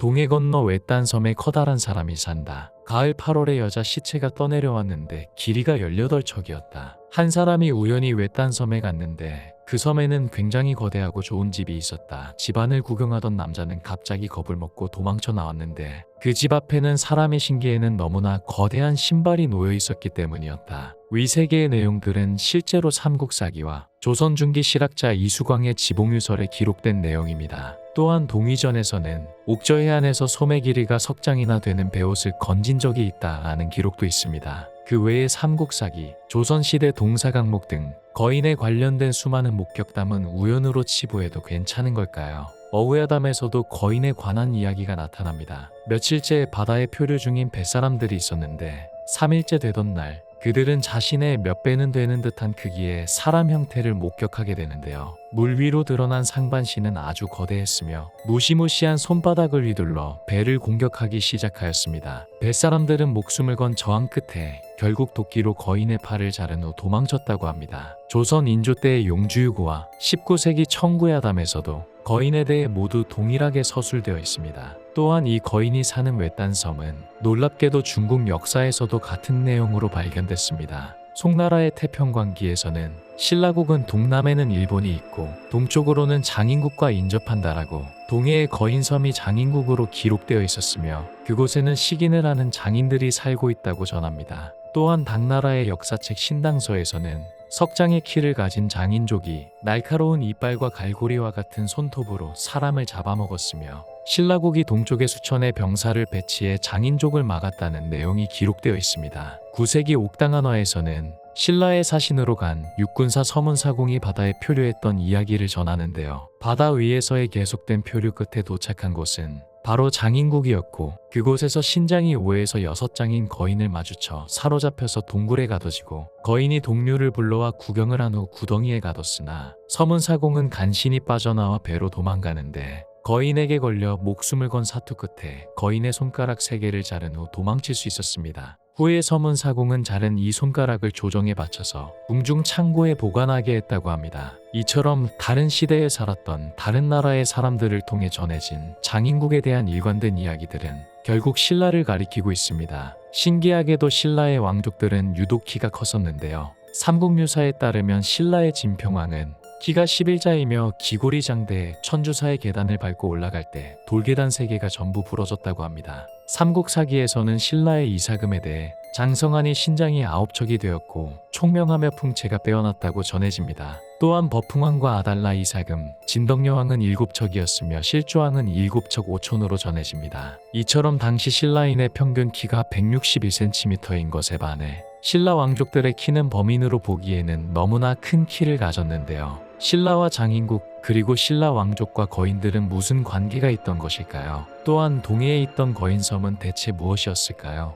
동해 건너 외딴 섬에 커다란 사람이 산다. 가을 8월에 여자 시체가 떠내려왔는데 길이가 18척이었다. 한 사람이 우연히 외딴 섬에 갔는데 그 섬에는 굉장히 거대하고 좋은 집이 있었다. 집안을 구경하던 남자는 갑자기 겁을 먹고 도망쳐 나왔는데 그 집 앞에는 사람의 신기에는 너무나 거대한 신발이 놓여 있었기 때문이었다. 위세 개의 내용들은 실제로 삼국사기와 조선 중기 실학자 이수광의 지봉유설에 기록된 내용입니다. 또한 동의전에서는 옥저 해안에서 소매 길이가 석 장이나 되는 배옷을 건진 적이 있다라는 기록도 있습니다. 그 외에 삼국사기, 조선시대 동사강목 등 거인에 관련된 수많은 목격담은 우연으로 치부해도 괜찮은 걸까요? 어우야담에서도 거인에 관한 이야기가 나타납니다. 며칠째 바다에 표류 중인 뱃사람들이 있었는데 3일째 되던 날 그들은 자신의 몇 배는 되는 듯한 크기의 사람 형태를 목격하게 되는데요. 물 위로 드러난 상반신은 아주 거대했으며 무시무시한 손바닥을 휘둘러 배를 공격하기 시작하였습니다. 뱃사람들은 목숨을 건 저항 끝에 결국 도끼로 거인의 팔을 자른 후 도망쳤다고 합니다. 조선 인조 때의 용주유고와 19세기 청구야담에서도 거인에 대해 모두 동일하게 서술되어 있습니다. 또한 이 거인이 사는 외딴 섬은 놀랍게도 중국 역사에서도 같은 내용으로 발견됐습니다. 송나라의 태평관기에서는 신라국은 동남에는 일본이 있고 동쪽으로는 장인국과 인접한다라고 동해의 거인섬이 장인국으로 기록되어 있었으며 그곳에는 식인을 하는 장인들이 살고 있다고 전합니다. 또한 당나라의 역사책 신당서에서는 석장의 키를 가진 장인족이 날카로운 이빨과 갈고리와 같은 손톱으로 사람을 잡아먹었으며 신라국이 동쪽의 수천의 병사를 배치해 장인족을 막았다는 내용이 기록되어 있습니다. 9세기 옥당한화에서는 신라의 사신으로 간 육군사 서문사공이 바다에 표류했던 이야기를 전하는데요. 바다 위에서의 계속된 표류 끝에 도착한 곳은 바로 장인국이었고 그곳에서 신장이 5에서 6장인 거인을 마주쳐 사로잡혀서 동굴에 가둬지고 거인이 동료를 불러와 구경을 한 후 구덩이에 가뒀으나 서문사공은 간신히 빠져나와 배로 도망가는데 거인에게 걸려 목숨을 건 사투 끝에 거인의 손가락 3개를 자른 후 도망칠 수 있었습니다. 후에 서문 사공은 자른 이 손가락을 조정에 바쳐서 궁중 창고에 보관하게 했다고 합니다. 이처럼 다른 시대에 살았던 다른 나라의 사람들을 통해 전해진 장인국에 대한 일관된 이야기들은 결국 신라를 가리키고 있습니다. 신기하게도 신라의 왕족들은 유독 키가 컸었는데요. 삼국유사에 따르면 신라의 진평왕은 키가 11자이며 기골이 장대에 천주사의 계단을 밟고 올라갈 때 돌계단 3개가 전부 부러졌다고 합니다. 삼국사기에서는 신라의 이사금에 대해 장성한이 신장이 9척이 되었고 총명하며 풍채가 빼어났다고 전해집니다. 또한 버풍왕과 아달라 이사금, 진덕여왕은 7척이었으며 실조왕은 7척 5촌으로 전해집니다. 이처럼 당시 신라인의 평균 키가 161cm인 것에 반해 신라 왕족들의 키는 범인으로 보기에는 너무나 큰 키를 가졌는데요. 신라와 장인국 그리고 신라 왕족과 거인들은 무슨 관계가 있던 것일까요? 또한 동해에 있던 거인섬은 대체 무엇이었을까요?